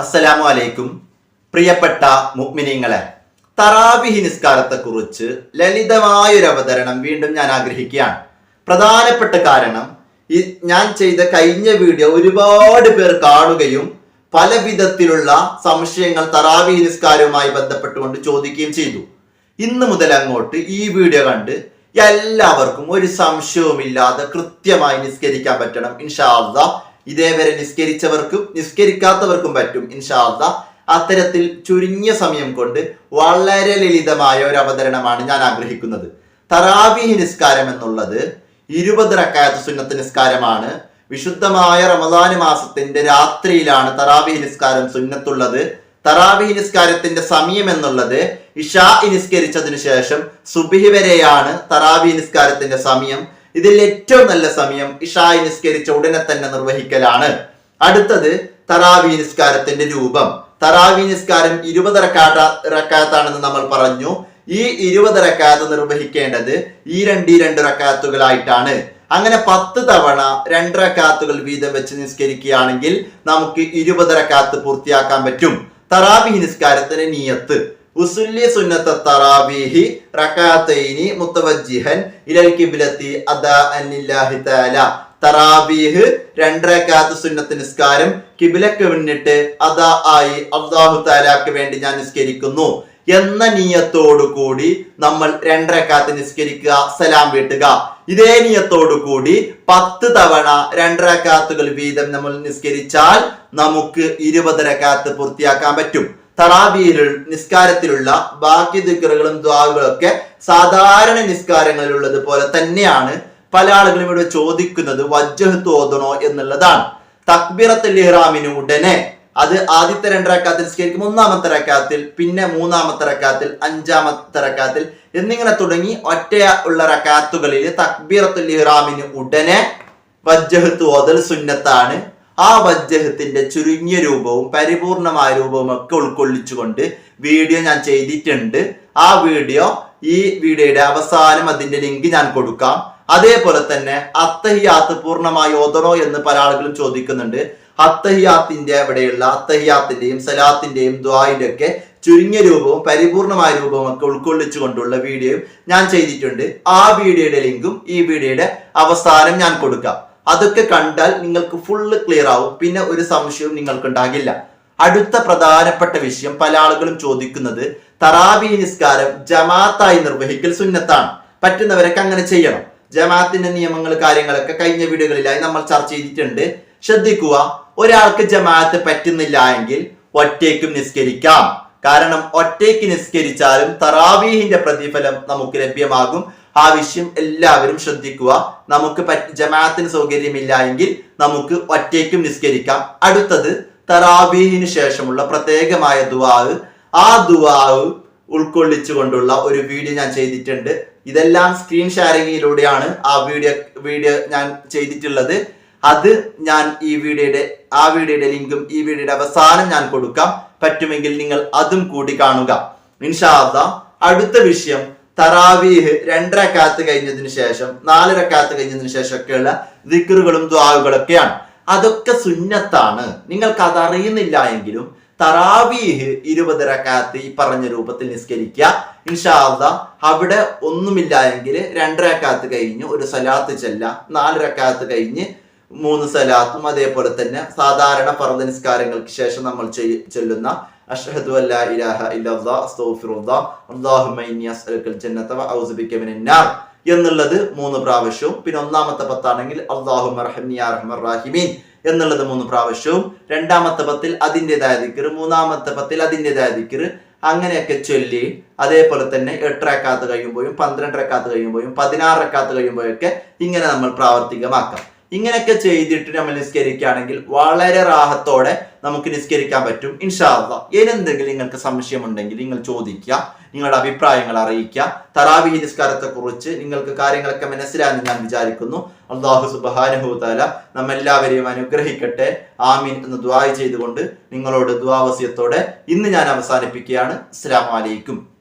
അസ്സലാമു അലൈക്കും പ്രിയപ്പെട്ട മുഅ്മിനീങ്ങളെ തറാബിഹി നിസ്കാരത്തെക്കുറിച്ച് ലളിതമായൊരു അവതരണം വീണ്ടും ഞാൻ ആഗ്രഹിക്കുകയാണ്. പ്രധാനപ്പെട്ട കാരണം ഈ ഞാൻ ചെയ്ത കഴിഞ്ഞ വീഡിയോ ഒരുപാട് പേർ കാണുകയും പല വിധത്തിലുള്ള സംശയങ്ങൾ തറാവിഹി നിസ്കാരവുമായി ബന്ധപ്പെട്ടുകൊണ്ട് ചോദിക്കുകയും ചെയ്തു. ഇന്ന് മുതൽ അങ്ങോട്ട് ഈ വീഡിയോ കണ്ട് എല്ലാവർക്കും ഒരു സംശയവുമില്ലാതെ കൃത്യമായി നിസ്കരിക്കാൻ പറ്റണം ഇൻഷാല്ല ഇതേവരെ നിസ്കരിച്ചവർക്കും നിസ്കരിക്കാത്തവർക്കും പറ്റും ഇൻഷാല്ല അത്തരത്തിൽ ചുരുങ്ങിയ സമയം കൊണ്ട് വളരെ ലളിതമായ ഒരു അവതരണമാണ് ഞാൻ ആഗ്രഹിക്കുന്നത്. തറാവിഹി നിസ്കാരം എന്നുള്ളത് ഇരുപത് റക്കായത്ത് സുന്നത്ത് നിസ്കാരമാണ്. വിശുദ്ധമായ റമദാന് മാസത്തിന്റെ രാത്രിയിലാണ് തറാവിഹി നിസ്കാരം സുന്നത്തുള്ളത്. തറാവിഹി നിസ്കാരത്തിന്റെ സമയം എന്നുള്ളത് ഇഷാ നിസ്കരിച്ചതിനു ശേഷം സുബിഹി വരെയാണ് തറാവി നിസ്കാരത്തിന്റെ സമയം. ഇതിൽ ഏറ്റവും നല്ല സമയം ഇഷായി നിസ്കരിച്ച ഉടനെ തന്നെ നിർവഹിക്കലാണ്. അടുത്തത് തറാവി നിസ്കാരത്തിന്റെ രൂപം. തറാവി നിസ്കാരം ഇരുപത് റക്കാത്ത റക്കാത്താണെന്ന് നമ്മൾ പറഞ്ഞു. ഈ ഇരുപത് റക്കാത്ത് നിർവഹിക്കേണ്ടത് ഈ രണ്ട് രണ്ട് റക്കാത്തുകളായിട്ടാണ്. അങ്ങനെ പത്ത് തവണ രണ്ട് റക്കാത്തുകൾ വീതം വെച്ച് നിസ്കരിക്കുകയാണെങ്കിൽ നമുക്ക് ഇരുപത് റക്കാത്ത് പൂർത്തിയാക്കാൻ പറ്റും. തറാബി നിസ്കാരത്തിന് നിയത്ത്. ഉസുല്ലി സുന്നത്ത തറാബീഹി റക്കാത്തൈനി മുത്തവജ്ജിഹൻ ഇലൽ കിബിലത്തി അദാ അന്നില്ലാഹി തആല. തറാബീഹ് രണ്ടരക്കാത്ത സുന്നത്ത് നിസ്കാരം കിബിലക്ക് മുന്നിട്ട് അതാ ആയി അള്ളാഹു താലാക്ക് വേണ്ടി ഞാൻ നിസ്കരിക്കുന്നു. എന്ന നീയത്തോടു കൂടി നമ്മൾ രണ്ടരക്കാത്ത് നിസ്കരിക്കുക സലാം വീട്ടുക. ഇതേ നീയത്തോടു കൂടി പത്ത് തവണ രണ്ടരക്കാത്തുകൾ വീതം നമ്മൾ നിസ്കരിച്ചാൽ നമുക്ക് ഇരുപതരക്കാത്ത് പൂർത്തിയാക്കാൻ പറ്റും. തറാബിയിൽ നിസ്കാരത്തിലുള്ള ബാക്കി ദിക്കറുകളും ദ്വാകളൊക്കെ സാധാരണ നിസ്കാരങ്ങളിലുള്ളത് പോലെ തന്നെയാണ് പല ആളുകളും ഇവിടെ ചോദിക്കുന്നത് വജ്ജഹത്ത് ഓതണോ എന്നുള്ളതാണ്. തക്ബീറത്തുൽ ഇഹ്റാമിന് ഉടനെ അത് ആദ്യത്തെ രണ്ട് റക്കാത്തിൽ നിസ്കരിക്കും ഒന്നാമത്തെ റക്കാത്തിൽ പിന്നെ മൂന്നാമത്തെ റക്കാത്തിൽ അഞ്ചാമത്തെ റക്കാത്തിൽ എന്നിങ്ങനെ തുടങ്ങി ഒറ്റ ഉള്ള റക്കാത്തുകളിൽ തക്ബീറത്തുൽ ഇഹ്റാമിന് ഉടനെ വജ്ജഹത്ത് ഓതൽ സുന്നത്താണ്. ആ വജ്ജഹത്തിന്റെ ചുരുങ്ങിയ രൂപവും പരിപൂർണമായ രൂപവും ഒക്കെ ഉൾക്കൊള്ളിച്ചുകൊണ്ട് വീഡിയോ ഞാൻ ചെയ്തിട്ടുണ്ട്. ആ വീഡിയോ ഈ വീഡിയോയുടെ അവസാനം അതിന്റെ ലിങ്ക് ഞാൻ കൊടുക്കാം. അതേപോലെ തന്നെ അത്തഹിയാത്ത് പൂർണമായി ഓതണോ എന്ന് പല ആളുകളും ചോദിക്കുന്നുണ്ട്. അത്തഹിയാത്തിന്റെ അവിടെയുള്ള അത്തഹിയാത്തിന്റെയും സലാത്തിന്റെയും ദ്വായിന്റെ ഒക്കെ ചുരുങ്ങിയ രൂപവും പരിപൂർണമായ രൂപവും ഒക്കെ ഉൾക്കൊള്ളിച്ചുകൊണ്ടുള്ള വീഡിയോയും ഞാൻ ചെയ്തിട്ടുണ്ട്. ആ വീഡിയോയുടെ ലിങ്കും ഈ വീഡിയോയുടെ അവസാനം ഞാൻ കൊടുക്കാം. അതൊക്കെ കണ്ടാൽ നിങ്ങൾക്ക് ഫുള്ള് ക്ലിയർ ആവും. പിന്നെ ഒരു സംശയവും നിങ്ങൾക്ക് ഉണ്ടാകില്ല അടുത്ത പ്രധാനപ്പെട്ട വിഷയം പല ആളുകളും ചോദിക്കുന്നത് തറാബി നിസ്കാരം ജമാഅത്തായി നിർവഹിക്കൽ സുന്നത്താണ്. പറ്റുന്നവരൊക്കെ അങ്ങനെ ചെയ്യണം. ജമാഅത്തിന്റെ നിയമങ്ങൾ കാര്യങ്ങളൊക്കെ കഴിഞ്ഞ വീഡിയോകളിലായി നമ്മൾ ചർച്ച ചെയ്തിട്ടുണ്ട്. ശ്രദ്ധിക്കുക ഒരാൾക്ക് ജമാഅത്ത് പറ്റുന്നില്ല എങ്കിൽ ഒറ്റയ്ക്കും നിസ്കരിക്കാം. കാരണം ഒറ്റയ്ക്ക് നിസ്കരിച്ചാലും തറാവീഹിന്റെ പ്രതിഫലം നമുക്ക് ലഭ്യമാകും. ആ വിഷയം എല്ലാവരും ശ്രദ്ധിക്കുക. നമുക്ക് ജമാഅത്തിന് സൗകര്യമില്ല എങ്കിൽ നമുക്ക് ഒറ്റയ്ക്കും നിസ്കരിക്കാം. അടുത്തത് തറാബീനു ശേഷമുള്ള പ്രത്യേകമായ ദുവാവ് ആ ദുവാവ് ഉൾക്കൊള്ളിച്ചുകൊണ്ടുള്ള ഒരു വീഡിയോ ഞാൻ ചെയ്തിട്ടുണ്ട്. ഇതെല്ലാം സ്ക്രീൻ ഷെയറിങ്ങിലൂടെയാണ് ആ വീഡിയോ വീഡിയോ ഞാൻ ചെയ്തിട്ടുള്ളത്. അത് ഞാൻ ഈ വീഡിയോയുടെ ആ വീഡിയോയുടെ ലിങ്കും ഈ വീഡിയോയുടെ അവസാനം ഞാൻ കൊടുക്കാം. പറ്റുമെങ്കിൽ നിങ്ങൾ അതും കൂടി കാണുക. ഇൻഷാദ അടുത്ത വിഷയം തറാവീഹ് രണ്ടരക്കാത്ത് കഴിഞ്ഞതിന് ശേഷം നാലരക്കാത്ത് കഴിഞ്ഞതിന് ശേഷം ഒക്കെയുള്ള ദിക്കറുകളും ദ്വാവുകളൊക്കെയാണ് അതൊക്കെ സുന്നത്താണ്. നിങ്ങൾക്ക് അതറിയുന്നില്ല എങ്കിലും തറാവീഹ് ഇരുപത് റക്കാത്ത് ഈ പറഞ്ഞ രൂപത്തിൽ നിസ്കരിക്കുക. ഇൻഷാദ അവിടെ ഒന്നുമില്ല എങ്കിൽ രണ്ടരക്കാത്ത് കഴിഞ്ഞ് ഒരു സലാത്ത് ചെല്ല നാലരക്കാത്ത് കഴിഞ്ഞ് മൂന്ന് സലാത്തും അതേപോലെ തന്നെ സാധാരണ പർവ നിസ്കാരങ്ങൾക്ക് ശേഷം നമ്മൾ ചൊല്ലുന്ന അഷ്ഹദു അല്ലാ ഇലാഹ ഇല്ലല്ലാഹ് അസ്തഗ്ഫിറുല്ലാഹ് അല്ലാഹുമ്മ ഇന്നി അസ്അലുക്കൽ ജന്നത വ ഔസു ബിക മിനന്നാർ നാർ എന്നുള്ളത് മൂന്ന് പ്രാവശ്യവും പിന്നെ ഒന്നാമത്തെ പത്താണെങ്കിൽ റഹ്മനി യാ റഹ്മർ റഹീമീൻ എന്നുള്ളത് മൂന്ന് പ്രാവശ്യവും രണ്ടാമത്തെ പത്തിൽ അതിന്റെതായ ദിക്കറ് മൂന്നാമത്തെ പത്തിൽ അതിന്റെതായ ദിക്കറ് അങ്ങനെയൊക്കെ ചൊല്ലി അതേപോലെ തന്നെ എട്ട് റക്കാത്ത് കഴിയുമ്പോഴും പന്ത്രണ്ട് റക്കാത്ത് കഴിയുമ്പോഴും പതിനാറ് റക്കാത്ത് കഴിയുമ്പോഴൊക്കെ ഇങ്ങനെ നമ്മൾ പ്രാവർത്തികമാക്കാം. ഇങ്ങനെയൊക്കെ ചെയ്തിട്ട് നമ്മൾ നിസ്കരിക്കുകയാണെങ്കിൽ വളരെ റാഹത്തോടെ നമുക്ക് നിസ്കരിക്കാൻ പറ്റും. ഇൻഷാല്ല ഏതെന്തെങ്കിലും നിങ്ങൾക്ക് സംശയമുണ്ടെങ്കിൽ നിങ്ങൾ ചോദിക്കുക. നിങ്ങളുടെ അഭിപ്രായങ്ങൾ അറിയിക്കുക. തറാവി നിസ്കാരത്തെ കുറിച്ച് നിങ്ങൾക്ക് കാര്യങ്ങളൊക്കെ മനസ്സിലായെന്ന് ഞാൻ വിചാരിക്കുന്നു. അള്ളാഹു സുബാനുഭൂതാല നമ്മെല്ലാവരെയും അനുഗ്രഹിക്കട്ടെ. ആമീൻ എന്ന് ദ്വായ ചെയ്തുകൊണ്ട് നിങ്ങളോട് ദ്വാവസ്യത്തോടെ ഇന്ന് ഞാൻ അവസാനിപ്പിക്കുകയാണ്. അസ്സലാമു അലൈക്കും.